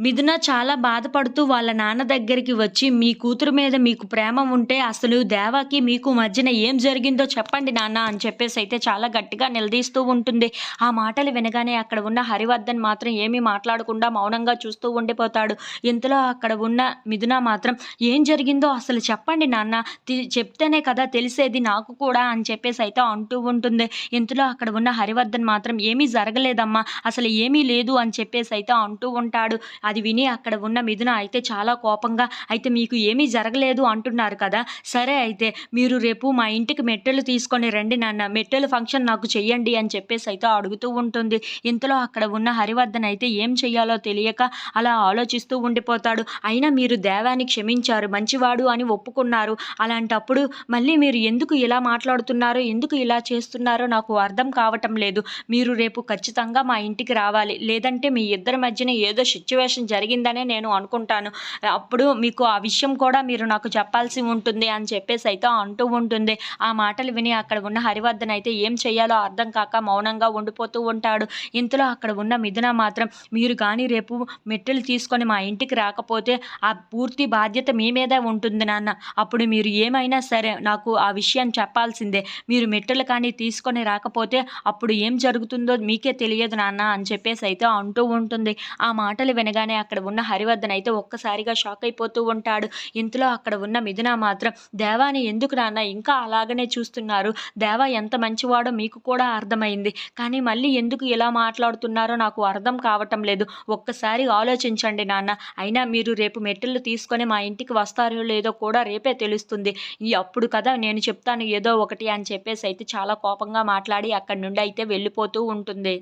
మిథున చాలా బాధపడుతూ వాళ్ళ నాన్న దగ్గరికి వచ్చి మీ కూతురు మీద మీకు ప్రేమ ఉంటే అసలు దేవాకి మీకు మధ్యన ఏం జరిగిందో చెప్పండి నాన్న అని చెప్పేసి అయితే చాలా గట్టిగా నిలదీస్తూ ఉంటుంది. ఆ మాటలు వినగానే అక్కడ ఉన్న హరివర్ధన్ మాత్రం ఏమీ మాట్లాడకుండా మౌనంగా చూస్తూ ఉండిపోతాడు. ఇంతలో అక్కడ ఉన్న మిథున మాత్రం ఏం జరిగిందో అసలు చెప్పండి నాన్న తి- చెప్తేనే కదా తెలిసేది నాకు కూడా అని చెప్పేసి అయితే అంటూ ఉంటుంది. ఇంతలో అక్కడ ఉన్న హరివర్ధన్ మాత్రం ఏమీ జరగలేదమ్మా అసలు ఏమీ లేదు అని చెప్పేసి అయితే అంటూ ఉంటాడు. అది విని అక్కడ ఉన్న మిథున అయితే చాలా కోపంగా అయితే మీకు ఏమీ జరగలేదు అంటున్నారు కదా? సరే అయితే మీరు రేపు మా ఇంటికి మెట్టెలు తీసుకొని రండి నాన్న. మెట్టెలు ఫంక్షన్ నాకు చెయ్యండి అని చెప్పేసి అయితే అడుగుతూ ఉంటుంది. ఇంతలో అక్కడ ఉన్న హరివర్ధన్ అయితే ఏం చెయ్యాలో తెలియక అలా ఆలోచిస్తూ ఉండిపోతాడు. అయినా మీరు దేవాన్ని క్షమించారు మంచివాడు అని ఒప్పుకున్నారు. అలాంటప్పుడు మళ్ళీ మీరు ఎందుకు ఇలా మాట్లాడుతున్నారో? ఎందుకు ఇలా చేస్తున్నారో నాకు అర్థం కావటం లేదు. మీరు రేపు ఖచ్చితంగా మా ఇంటికి రావాలి. లేదంటే మీ ఇద్దరి మధ్యన ఏదో సిచ్యువేషన్ జరిగిందనే నేను అనుకుంటాను. అప్పుడు మీకు ఆ విషయం కూడా మీరు నాకు చెప్పాల్సి ఉంటుంది అని చెప్పేసి అయితే అంటూ ఉంటుంది. ఆ మాటలు విని అక్కడ ఉన్న హరివర్ధన్ అయితే ఏం చేయాలో అర్థం కాక మౌనంగా ఉండిపోతూ ఉంటాడు. ఇంతలో అక్కడ ఉన్న మిథున మాత్రం మీరు కానీ రేపు మెట్టెలు తీసుకొని మా ఇంటికి రాకపోతే ఆ పూర్తి బాధ్యత మీ మీదే ఉంటుంది నాన్న. అప్పుడు మీరు ఏమైనా సరే నాకు ఆ విషయం చెప్పాల్సిందే. మీరు మెట్టెలు కానీ తీసుకొని రాకపోతే అప్పుడు ఏం జరుగుతుందో మీకే తెలియదు నాన్న అని చెప్పేసి అయితే అంటూ ఉంటుంది. ఆ మాటలు చూడగానే అక్కడ ఉన్న హరివర్ధన్ అయితే ఒక్కసారిగా షాక్ అయిపోతూ ఉంటాడు. ఇంతలో అక్కడ ఉన్న మిథున మాత్రం దేవాని ఎందుకు నాన్న ఇంకా అలాగనే చూస్తున్నారు? దేవా ఎంత మంచివాడో మీకు కూడా అర్థమైంది. కానీ మళ్ళీ ఎందుకు ఇలా మాట్లాడుతున్నారో నాకు అర్థం కావటం లేదు. ఒక్కసారి ఆలోచించండి నాన్న. అయినా మీరు రేపు మెట్టెలు తీసుకొని మా ఇంటికి వస్తారో లేదో కూడా రేపే తెలుస్తుంది. ఈ అప్పుడు కదా నేను చెప్తాను ఏదో ఒకటి అని చెప్పేసి అయితే చాలా కోపంగా మాట్లాడి అక్కడి నుండి అయితే వెళ్ళిపోతూ ఉంటుంది.